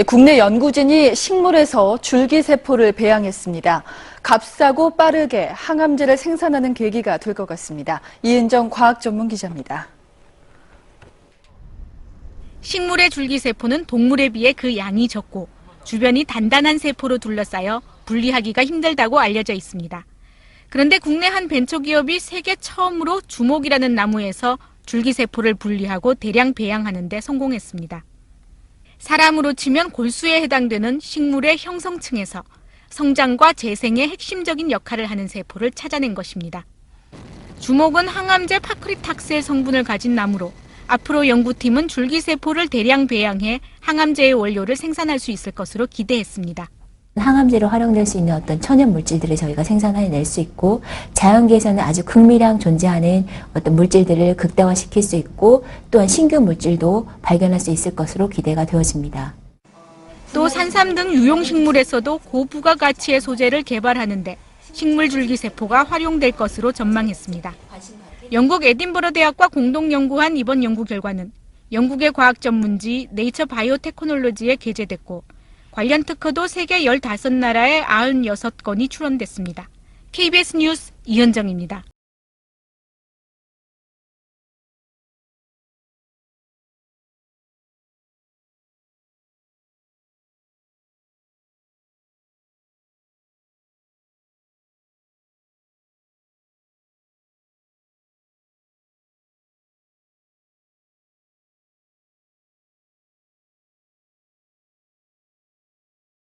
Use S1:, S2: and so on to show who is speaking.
S1: 네, 국내 연구진이 식물에서 줄기세포를 배양했습니다. 값싸고 빠르게 항암제를 생산하는 계기가 될 것 같습니다. 이은정 과학 전문 기자입니다.
S2: 식물의 줄기세포는 동물에 비해 그 양이 적고 주변이 단단한 세포로 둘러싸여 분리하기가 힘들다고 알려져 있습니다. 그런데 국내 한 벤처기업이 세계 처음으로 주목이라는 나무에서 줄기세포를 분리하고 대량 배양하는 데 성공했습니다. 사람으로 치면 골수에 해당되는 식물의 형성층에서 성장과 재생의 핵심적인 역할을 하는 세포를 찾아낸 것입니다. 주목은 항암제 파크리탁셀 성분을 가진 나무로 앞으로 연구팀은 줄기세포를 대량 배양해 항암제의 원료를 생산할 수 있을 것으로 기대했습니다.
S3: 항암제로 활용될 수 있는 어떤 천연 물질들을 저희가 생산해낼 수 있고 자연계에서는 아주 극미량 존재하는 어떤 물질들을 극대화시킬 수 있고 또한 신규 물질도 발견할 수 있을 것으로 기대가 되어집니다.
S2: 또 산삼 등 유용식물에서도 고부가 가치의 소재를 개발하는데 식물 줄기세포가 활용될 것으로 전망했습니다. 영국 에딘버러 대학과 공동 연구한 이번 연구 결과는 영국의 과학 전문지 네이처 바이오테크놀로지에 게재됐고 관련 특허도 세계 15나라에 96건이 출원됐습니다. KBS 뉴스 이현정입니다.